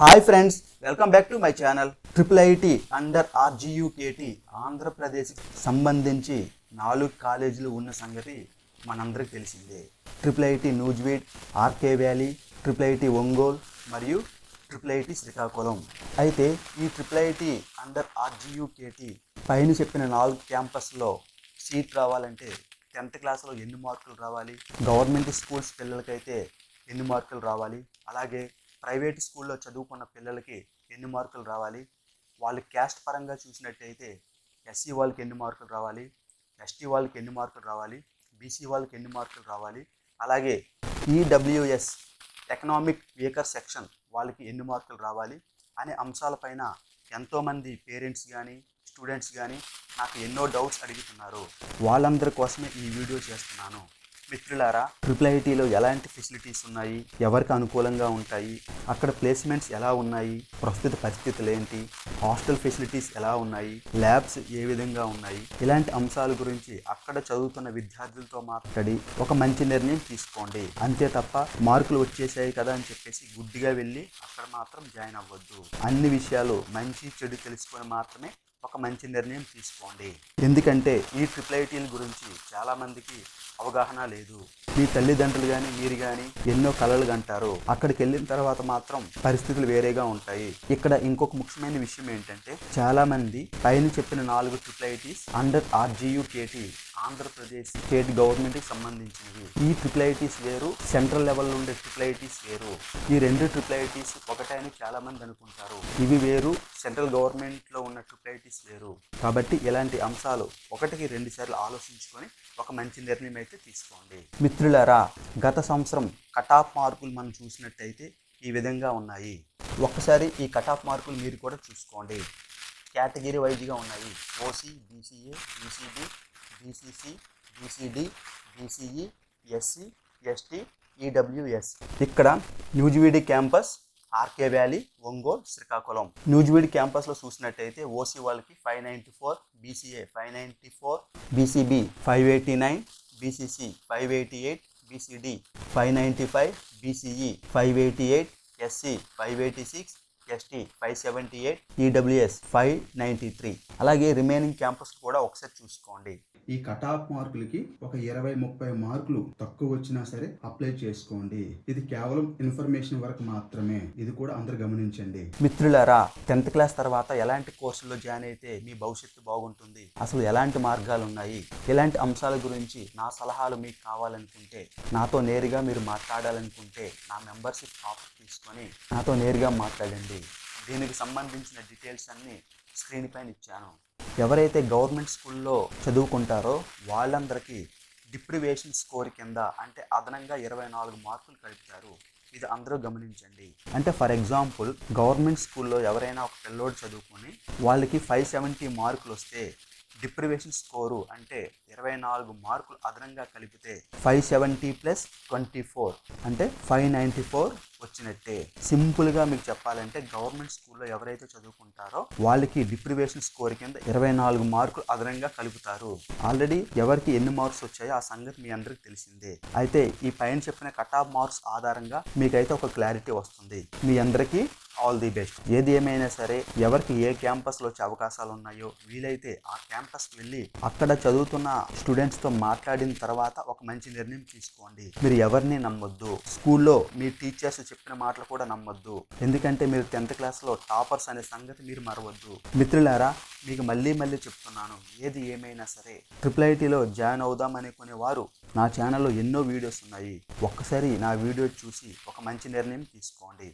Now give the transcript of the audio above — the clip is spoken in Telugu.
Hi friends welcome back to my channel. Triple IT under RGUKT Andhra Pradesh సంబంధించి నాలుగు కాలేజీలు ఉన్న సంగతి మనందరికి తెలిసిందే. Triple IT Nuzvid R K valley triple IT Ongole మరియు ట్రిపుల్ ఐటి శ్రీకాకుళం. అయితే ఈ ట్రిపుల్ ఐటి అండర్ ఆర్జీయూకేటి పైన చెప్పిన నాలుగు క్యాంపస్లో సీట్ రావాలంటే టెన్త్ క్లాస్లో ఎన్ని మార్కులు రావాలి? గవర్నమెంట్ స్కూల్స్ పిల్లలకైతే ఎన్ని మార్కులు రావాలి? అలాగే ప్రైవేట్ స్కూల్లో చదువుకున్న పిల్లలకి ఎన్ని మార్కులు రావాలి? వాళ్ళు క్యాస్ట్ పరంగా చూసినట్టయితే ఎస్సీ వాళ్ళకి ఎన్ని మార్కులు రావాలి? ఎస్టీ వాళ్ళకి ఎన్ని మార్కులు రావాలి? బీసీ వాళ్ళకి ఎన్ని మార్కులు రావాలి? అలాగే ఈడబ్ల్యూఎస్ ఎకనామిక్ వీకర్ సెక్షన్ వాళ్ళకి ఎన్ని మార్కులు రావాలి? అనే అంశాలపైన ఎంతోమంది పేరెంట్స్ కానీ స్టూడెంట్స్ కానీ నాకు ఎన్నో డౌట్స్ అడుగుతున్నారు. వాళ్ళందరి కోసమే ఈ వీడియో చేస్తున్నాను. మిత్రులారా ట్రిపుల్ ఐటీలో ఎలాంటి ఫెసిలిటీస్ ఉన్నాయి? ఎవరికి అనుకూలంగా ఉంటాయి? అక్కడ ప్లేస్మెంట్స్ ఎలా ఉన్నాయి? ప్రస్తుత పరిస్థితులు ఏంటి? హాస్టల్ ఫెసిలిటీస్ ఎలా ఉన్నాయి? ల్యాబ్స్ ఏ విధంగా ఉన్నాయి? ఇలాంటి అంశాల గురించి అక్కడ చదువుతున్న విద్యార్థులతో మాట్లాడి ఒక మంచి నిర్ణయం తీసుకోండి. అంతే తప్ప మార్కులు వచ్చేసాయి కదా అని చెప్పేసి గుడ్డిగా వెళ్ళి అక్కడ మాత్రం జాయిన్ అవ్వద్దు. అన్ని విషయాలు మంచి చెడు తెలుసుకొని మాత్రమే ఒక మంచి నిర్ణయం తీసుకోండి. ఎందుకంటే ఈ ట్రిపుల్ ఐటీల గురించి చాలామందికి అవగాహన లేదు. మీ తల్లిదండ్రులు కానీ మీరు కానీ ఎన్నో కలలు అంటారు అక్కడికి వెళ్ళిన తర్వాత మాత్రం పరిస్థితులు వేరేగా ఉంటాయి. ఇక్కడ ఇంకొక ముఖ్యమైన విషయం ఏంటంటే చాలా మంది పైన చెప్పిన నాలుగు triple ITs under RGUKT Andhra Pradesh state గవర్నమెంట్కి సంబంధించినవి. ఈ ట్రిప్లైటీస్ వేరు సెంట్రల్ లెవెల్లో ఉండే ట్రిప్లైటీస్ వేరు. ఈ రెండు ట్రిప్లైటీస్ ఒకటే అని చాలా మంది అనుకుంటారు. ఇవి వేరు సెంట్రల్ గవర్నమెంట్లో ఉన్న ట్రిప్లైటీస్ వేరు. కాబట్టి ఇలాంటి అంశాలు ఒకటికి రెండు సార్లు ఆలోచించుకొని ఒక మంచి నిర్ణయం అయితే తీసుకోండి. మిత్రులారా గత సంవత్సరం కటాఫ్ మార్కులు మనం చూసినట్టయితే ఈ విధంగా ఉన్నాయి. ఒక్కసారి ఈ కటాఫ్ మార్కులు మీరు కూడా చూసుకోండి. కేటగిరీ వైజ్గా ఉన్నాయి OC BCA BCB BCC BCD BCE SC ST EWS ఇక్కడ Nuzvid campus R K valley Ongole Srikakulam Nuzvid క్యాంపస్లో చూసినట్టయితే ఓసీ వాళ్ళకి five ninety four BCA five ninety four BCB five eighty nine BCC five eighty eight BCD five ninety five BCE five eighty eight SC five eighty six ST five seventy eight EWS five ninety three అలాగే రిమైనింగ్ క్యాంపస్ కూడా ఒకసారి చూసుకోండి. ఈ కట్ ఆఫ్ మార్కులకి ఒక ఇరవై ముప్పై మార్కులు తక్కువ వచ్చినా సరే అప్లై చేసుకోండి. ఇది కేవలం ఇన్ఫర్మేషన్ వరకు మాత్రమే. ఇది కూడా అందరు గమనించండి. మిత్రులారా టెన్త్ క్లాస్ తర్వాత ఎలాంటి కోర్సుల్లో జాయిన్ అయితే మీ భవిష్యత్తు బాగుంటుంది? అసలు ఎలాంటి మార్గాలు ఉన్నాయి? ఇలాంటి అంశాల గురించి నా సలహాలు మీకు కావాలనుకుంటే నాతో నేరుగా మీరు మాట్లాడాలనుకుంటే నా మెంబర్షిప్ ఆఫర్ తీసుకొని నాతో నేరుగా మాట్లాడండి. దీనికి సంబంధించిన డీటెయిల్స్ అన్నీ స్క్రీన్ పైన ఇచ్చాను. ఎవరైతే గవర్నమెంట్ స్కూల్లో చదువుకుంటారో వాళ్ళందరికీ డిప్రివేషన్ స్కోర్ కింద అంటే అదనంగా ఇరవై నాలుగు మార్కులు కలుపుతారు ఇది అందరూ గమనించండి. అంటే ఫర్ ఎగ్జాంపుల్ గవర్నమెంట్ స్కూల్లో ఎవరైనా ఒక పిల్లోడు చదువుకొని వాళ్ళకి ఫైవ్ సెవెంటీ మార్కులు వస్తే డిప్రివేషన్ స్కోరు అంటే ఇరవై నాలుగు మార్కులు అదనంగా కలిపితే five seventy plus twenty four అంటే ఫైవ్ నైంటీ ఫోర్ వచ్చినట్టే. సింపుల్గా మీకు చెప్పాలంటే గవర్నమెంట్ స్కూల్లో ఎవరైతే చదువుకుంటారో వాళ్ళకి డిప్రివేషన్ స్కోర్ కింద ఇరవై నాలుగు మార్కులు అదనంగా కలుపుతారు. ఆల్రెడీ ఎవరికి ఎన్ని మార్క్స్ వచ్చాయో ఆ సంగతి మీ అందరికి తెలిసిందే. అయితే ఈ పైన చెప్పిన కట్ ఆఫ్ మార్క్స్ ఆధారంగా మీకైతే ఒక క్లారిటీ వస్తుంది. మీ అందరికీ ఆల్ ది బెస్ట్. ఏది ఏమైనా సరే ఎవరికి ఏ క్యాంపస్లో వచ్చే అవకాశాలు ఉన్నాయో వీలైతే ఆ క్యాంపస్కి వెళ్ళి అక్కడ చదువుతున్న స్టూడెంట్స్తో మాట్లాడిన తర్వాత ఒక మంచి నిర్ణయం తీసుకోండి. మీరు ఎవరిని నమ్మొద్దు. స్కూల్లో మీ టీచర్స్ చెప్పిన మాటలు కూడా నమ్మొద్దు. ఎందుకంటే మీరు టెన్త్ క్లాస్లో టాపర్స్ అనే సంగతి మీరు మరవద్దు. మిత్రులారా మీకు మళ్ళీ మళ్ళీ చెప్తున్నాను. ఏది ఏమైనా సరే ట్రిపుల్ ఐటీలో జాయిన్ అవుదాం అనుకునే వారు నా ఛానల్లో ఎన్నో వీడియోస్ ఉన్నాయి. ఒక్కసారి నా వీడియో చూసి ఒక మంచి నిర్ణయం తీసుకోండి.